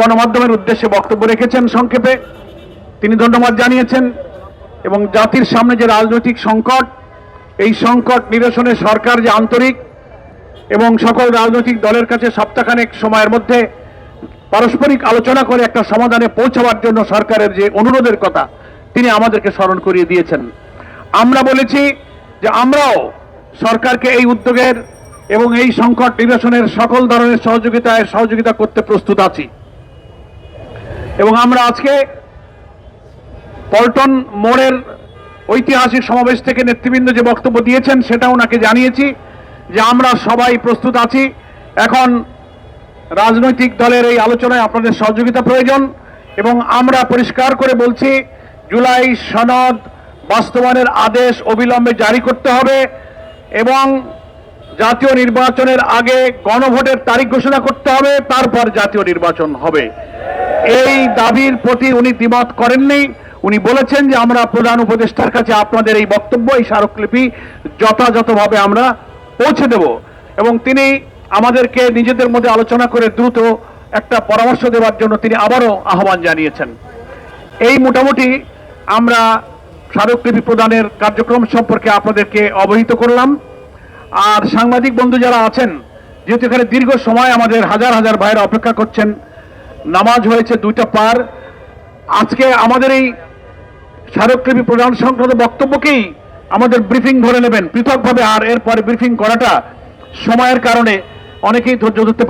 গণমাধ্যমের উদ্দেশ্যে বক্তব্য রেখেছেন সংক্ষেপে। তিনি ধন্যবাদ জানিয়েছেন এবং জাতির সামনে যে রাজনৈতিক সংকট, এই সংকট নিরসনে সরকার যে আন্তরিক এবং সকল রাজনৈতিক দলের কাছে সপ্তাহখানেক সময়ের মধ্যে পারস্পরিক আলোচনা করে একটা সমাধানে পৌঁছাবার জন্য সরকারের যে অনুরোধের কথা, তিনি আমাদেরকে স্মরণ করিয়ে দিয়েছেন। আমরা বলেছি যে আমরাও সরকারকে এই উদ্যোগের এবং এই সংকট নিরসনের সকল ধরনের সহযোগিতায় সহযোগিতা করতে প্রস্তুত আছি। এবং আমরা আজকে পল্টন মোড়ের ঐতিহাসিক সমাবেশ থেকে নেতৃবৃন্দ যে বক্তব্য দিয়েছেন সেটা ওনাকে জানিয়েছি যে আমরা সবাই প্রস্তুত আছি। এখন রাজনৈতিক দলের এই আলোচনায় আপনাদের সহযোগিতা প্রয়োজন এবং আমরা পরিষ্কার করে বলছি, জুলাই সনদ বাস্তবায়নের আদেশ অবিলম্বে জারি করতে হবে এবং জাতীয় নির্বাচনের আগে গণভোটের তারিখ ঘোষণা করতে হবে, তারপর জাতীয় নির্বাচন হবে। এই দাবির প্রতি উনি দ্বিমত করেননি। উনি বলেছেন যে আমরা প্রধান উপদেষ্টার কাছে আপনাদের এই বক্তব্য, এই স্মারকলিপি যথাযথভাবে আমরা পৌঁছে দেব। এবং তিনি আমাদেরকে নিজেদের মধ্যে আলোচনা করে দ্রুত একটা পরামর্শ দেওয়ার জন্য তিনি আবারও আহ্বান জানিয়েছেন। এই মোটামুটি আমরা স্মারকলিপি প্রদানের কার্যক্রম সম্পর্কে আপনাদেরকে অবহিত করলাম। আর সাংবাদিক বন্ধু যারা আছেন, যেহেতু এখানে দীর্ঘ সময় আমাদের হাজার হাজার ভাইয়েরা অপেক্ষা করছেন নামাজ হয়েছে দুইটা পার। আজকে আমাদের এই স্মারকলিপি প্রদান সংক্রান্ত বক্তব্যকেই আমাদের ব্রিফিং ধরে নেবেন। পৃথকভাবে আর এরপরে ব্রিফিং করাটা সময়ের কারণে অনেকেই ধৈর্য ধরতে